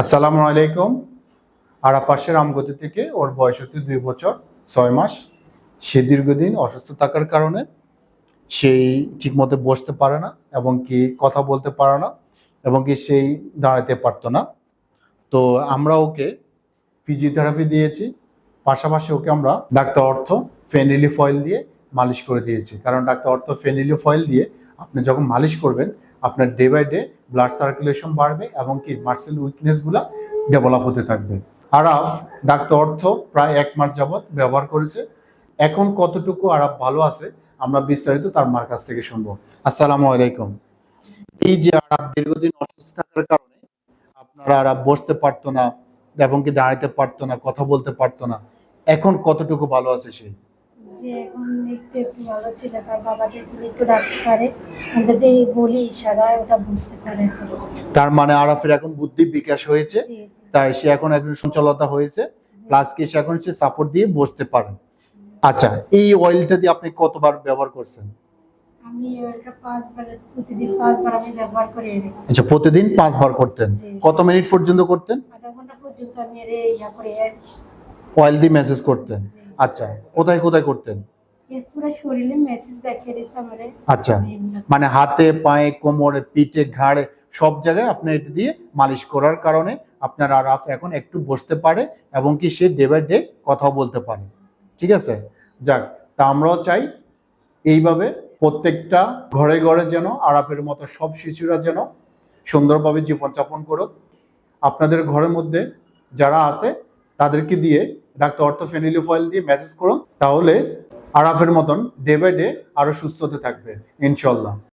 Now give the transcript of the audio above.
আসসালামু আলাইকুম। আরাফাসের আমগতি থেকে ওর বয়স হচ্ছে দুই বছর, ছয় মাস। সে দীর্ঘদিন অসুস্থ থাকার কারণে সেই ঠিকমতো বসতে পারে না এবং কি কথা বলতে পারে না এবং কি সেই দাঁড়াতে পারতো না। তো আমরা ওকে ফিজিওথেরাপি দিয়েছি, পাশাপাশি ওকে আমরা ডাক্তার অর্থ ফেনিলি ফয়েল দিয়ে মালিশ করে দিয়েছি। কারণ ডাক্তার অর্থ ফেনিলি ফয়েল দিয়ে আপনি যখন মালিশ করবেন আপনার day by day blood circulation বাড়বে এবং কি মার্সেল উইকনেসগুলো ডেভেলপ হতে থাকবে। আরাফ, ডাক্তার অর্থ প্রায় এক মাস যাবৎ ব্যবহার করেছে। এখন কতটুকু আরাফ ভালো আছে, আমরা বিস্তারিত তার মার কাছ থেকে শুনব। আসসালামু আলাইকুম। এই যে আরাফ দীর্ঘদিন অসুস্থ থাকার কারণে আপনারা আরাফ বসতে পারতো না, এবং কি দাঁড়াতে পারতো না, কথা বলতে পারতো না, এখন কতটুকু ভালো আছে সে? যে এখন একটু একটু ভালো ছিল তার বাবাকে একটু ডাকতে পারে। আমরা যে বলি ইশারায় ওটা বুঝতে পারে তার মানে আরাফের এখন বুদ্ধি বিকাশ হয়েছে। তাই সে এখন একজন সঞ্চলতা হয়েছে। প্লাস কি সে এখন সে সাপোর্ট দিয়ে বসতে পারে। আচ্ছা এই অয়েলটা দিয়ে আপনি কতবার ব্যবহার করছেন? আমি ওটা পাঁচবার প্রতিদিন পাঁচবার আমি ব্যবহার করে আচ্ছা প্রতিদিন পাঁচবার করতেন। কত মিনিট পর্যন্ত করতেন? আধা ঘণ্টা পর্যন্ত আমি এর ইয়া করে অয়েল দিয়ে মেসেজ করতেন। আচ্ছা কোথায় কোথায় করতেন? আচ্ছা মানে হাতে পায়ে কোমরে পিঠে ঘাড়ে সব জায়গায় আপনি এটা দিয়ে মালিশ করার কারণে আপনার আরাফ এখন একটু বসতে পারে এবং কি সে ডে বাই ডে কথাও বলতে পারে। ঠিক আছে? যাক তা আমরাও চাই এইভাবে প্রত্যেকটা ঘরে ঘরে যেন আরাফের মতো সব শিশুরা যেন সুন্দরভাবে জীবনযাপন করুক। আপনাদের ঘরের মধ্যে যারা আছে তাদেরকে দিয়ে ডাক্তার অর্থ ফেনিলি ফয়েল দিয়ে ম্যাসেজ করুন, তাহলে আরাফের মতন ডে বাই ডে আরও সুস্থ হতে থাকবে ইনশাল্লাহ